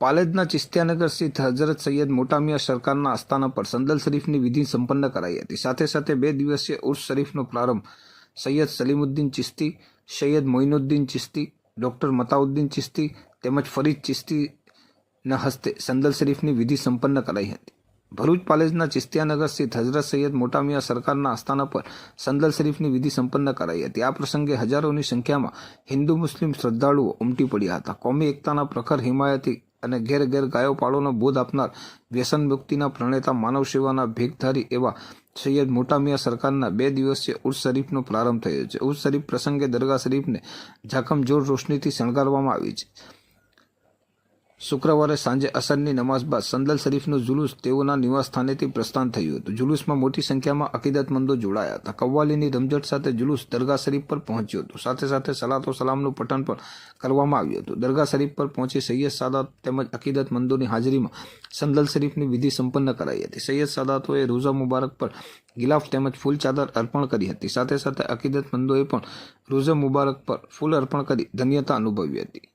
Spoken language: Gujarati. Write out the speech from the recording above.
પાલેજના ચિસ્તિયાનગર સ્થિત હઝરત સૈયદ મોટામિયા સરકારના આસ્થાના પર સંદલ શરીફની વિધિ સંપન્ન કરાઈ હતી. સાથે સાથે બે દિવસીય ઉર્સ શરીફનો પ્રારંભ સૈયદ સલીમુદ્દીન ચિસ્તી, સૈયદ મોઇનુદ્દીન ચિસ્તી, ડૉક્ટર મતાઉદ્દીન ચિસ્તી તેમજ ફરીદ ચિસ્તીના હસ્તે સંદલ શરીફની વિધિ સંપન્ન કરાઈ હતી. ભરૂચ પાલેજના ચિસ્તિયાનગર સ્થિત હઝરત સૈયદ મોટામિયા સરકારના આસ્થાના પર સંદલ શરીફની વિધિ સંપન્ન કરાઈ હતી. આ પ્રસંગે હજારોની સંખ્યામાં હિન્દુ મુસ્લિમ શ્રદ્ધાળુઓ ઉમટી પડ્યા હતા. કોમી એકતાના પ્રખર હિમાયતી અને ઘેર ઘેર ગાયો પાળોનો બોધ આપનાર વ્યસન મુક્તિના પ્રણેતા માનવ સેવાના ભેગધારી એવા સૈયદ મોટામિયા સરકારના બે દિવસીય ઉર્સ શરીફનો પ્રારંભ થયો છે. ઉર્સ શરીફ પ્રસંગે દરગાહ શરીફને ઝાકમજોળ રોશનીથી શણગારવામાં આવી છે. શુક્રવારે સાંજે અસરની નમાઝ બાદ સંદલ શરીફનું જુલુસ તેઓના નિવાસ સ્થાનેથી પ્રસ્થાન થયું હતું. જુલુસમાં મોટી સંખ્યામાં અકીદતમંદો જોડાયા હતા. કવ્વાલીની રમઝટ સાથે જુલુસ દરગાહ શરીફ પર પહોંચ્યું હતું. સાથે સાથે સલાતો સલામનું પઠન પણ કરવામાં આવ્યું હતું. દરગાહ શરીફ પર પહોંચી સૈયદ સાદાત તેમજ અકીદતમંદોની હાજરીમાં સંદલ શરીફની વિધિ સંપન્ન કરાઈ હતી. સૈયદ સાદાતોએ રોઝા મુબારક પર ગિલાફ તેમજ ફૂલ ચાદર અર્પણ કરી હતી. સાથે સાથે અકીદતમંદોએ પણ રોઝા મુબારક પર ફૂલ અર્પણ કરી ધન્યતા અનુભવી હતી.